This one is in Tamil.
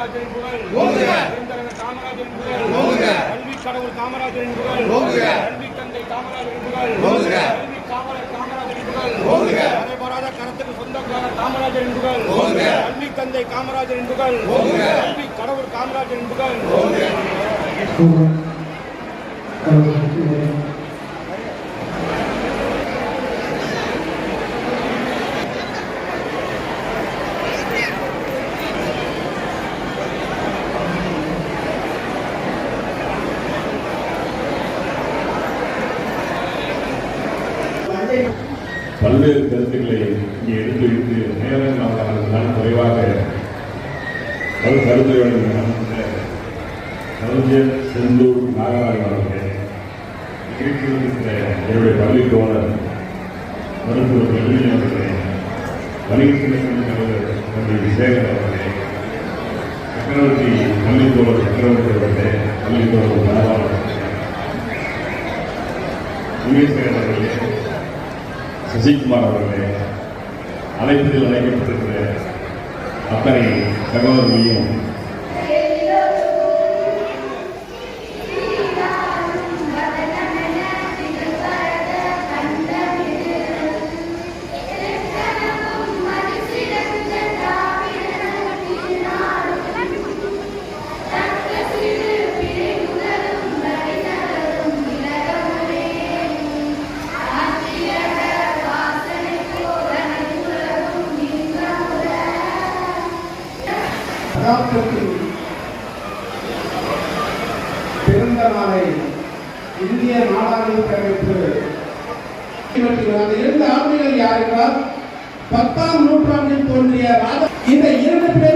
காமராஜரின் புகழ். பெருந்தலைவர் காமராஜரின் புகழ். கல்வி கடவுள் காமராஜரின் புகழ். கல்வி தந்தை காமராஜரின் புகழ். கல்வி காமராஜர் காமராஜரின் புகழ். நடைபெறாத கரத்துக்கு சொந்தக்கார காமராஜரின் புகழ். கல்வி தந்தை காமராஜரின் புகழ். கல்வி கடவுள் காமராஜரின் புகழ் பல்வேறு கருத்துக்களை இங்கே எடுத்து வைத்து நேரம் நான் குறைவாக பல கருத்துகளுடன் செந்தூர் நாகராஜன் அவர்கள் இருக்கிற என்னுடைய பள்ளி தோழர் மருத்துவர் கல்வி அவர்களே வணிகத்துறை தலைவர் தம்பி விசேகர் அவர்களே சக்கரவர்த்தி பள்ளி தோழர் சக்கரவர்த்தி அவர்களே பள்ளி தோழர் மனவாளர் அவர்களே முனீஸ்வரன் அவர்களே அழைப்பதில் அழைக்கப்பட்டிருக்கிற அத்தனை தகவல்களையும் சகாப்தத்தின் பிறந்த நாளை இந்திய நாடாளுமன்ற அமைப்பு இவற்றில் அந்த இரண்டு ஆண்மைகள் யார் என்றால் பத்தாம் நூற்றாண்டில் தோன்றிய இந்த இரண்டு பேர்